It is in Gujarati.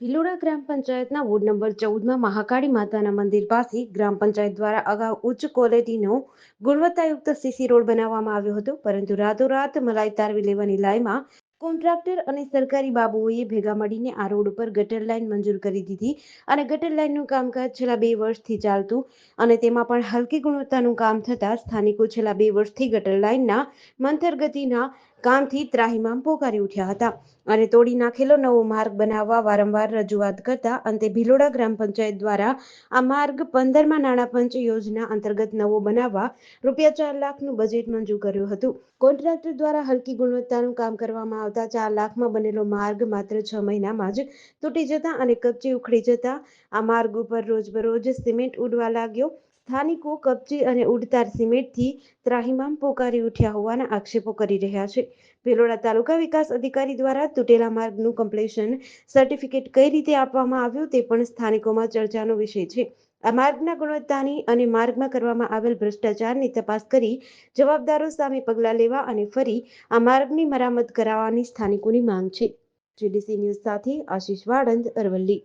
ભિલોડા ગ્રામ પંચાયતના વોર્ડ નંબર ચૌદમાં મહાકાળી માતાના મંદિર પાસે ગ્રામ પંચાયત દ્વારા અગાઉ ઉચ્ચ ક્વોલિટીનો ગુણવત્તાયુક્ત સીસી રોડ બનાવવામાં આવ્યો હતો. પરંતુ રાતોરાત મલાઈ તારવી લેવાની લાઈમાં કોન્ટ્રાક્ટર અને સરકારી બાબુઓએ ભેગા મળીને આ રોડ ઉપર ગટર લાઈન મંજૂર કરી દીધી અને ગટર લાઈનનું કામકાજ છેલ્લા બે વર્ષથી ચાલતું અને તેમાં પણ હલકી ગુણવત્તાનું કામ થતાં સ્થાનિકો છેલ્લા બે વર્ષથી ગટર લાઈનના મંથર ગતિના કામથી ત્રાહિમામ પોકારી ઉઠ્યા હતા. અને તોડી નાખેલો નવો માર્ગ બનાવવા વારંવાર રજૂઆત કરતા અંતે ભિલોડા ગ્રામ પંચાયત દ્વારા આ માર્ગ પંદરમાં નાણાં પંચ યોજના અંતર્ગત નવો બનાવવા રૂપિયા ચાર લાખનું બજેટ મંજૂર કર્યું હતું. કોન્ટ્રાક્ટર દ્વારા હલકી ગુણવત્તાનું કામ કરવામાં આવતા ચાર લાખમાં બનેલો માર્ગ માત્ર છ મહિનામાં જ તૂટી જતા અને કપચી ઉખડી જતા આ માર્ગ ઉપર રોજબરોજ સિમેન્ટ ઉડવા લાગ્યો. સ્થાનિકો કપચી અને ઉડતાર સિમેન્ટથી ત્રાહિમામ પોકારી ઉઠ્યા હોવાના આક્ષેપો કરી રહ્યા છે. ભિલોડા તાલુકા વિકાસ અધિકારી દ્વારા તૂટેલા માર્ગનું કમ્પ્લેશન સર્ટિફિકેટ કઈ રીતે આપવામાં આવ્યું તે પણ સ્થાનિકોમાં ચર્ચાનો વિષય છે. આ માર્ગના ગુણવત્તાની અને માર્ગમાં કરવામાં આવેલ ભ્રષ્ટાચારની તપાસ કરી જવાબદારો સામે પગલાં લેવા અને ફરી આ માર્ગની મરામત કરાવવાની સ્થાનિકોની માંગ છે. જીડીસી ન્યૂઝ સાથે આશીષ વાળંદ અરવલ્લી.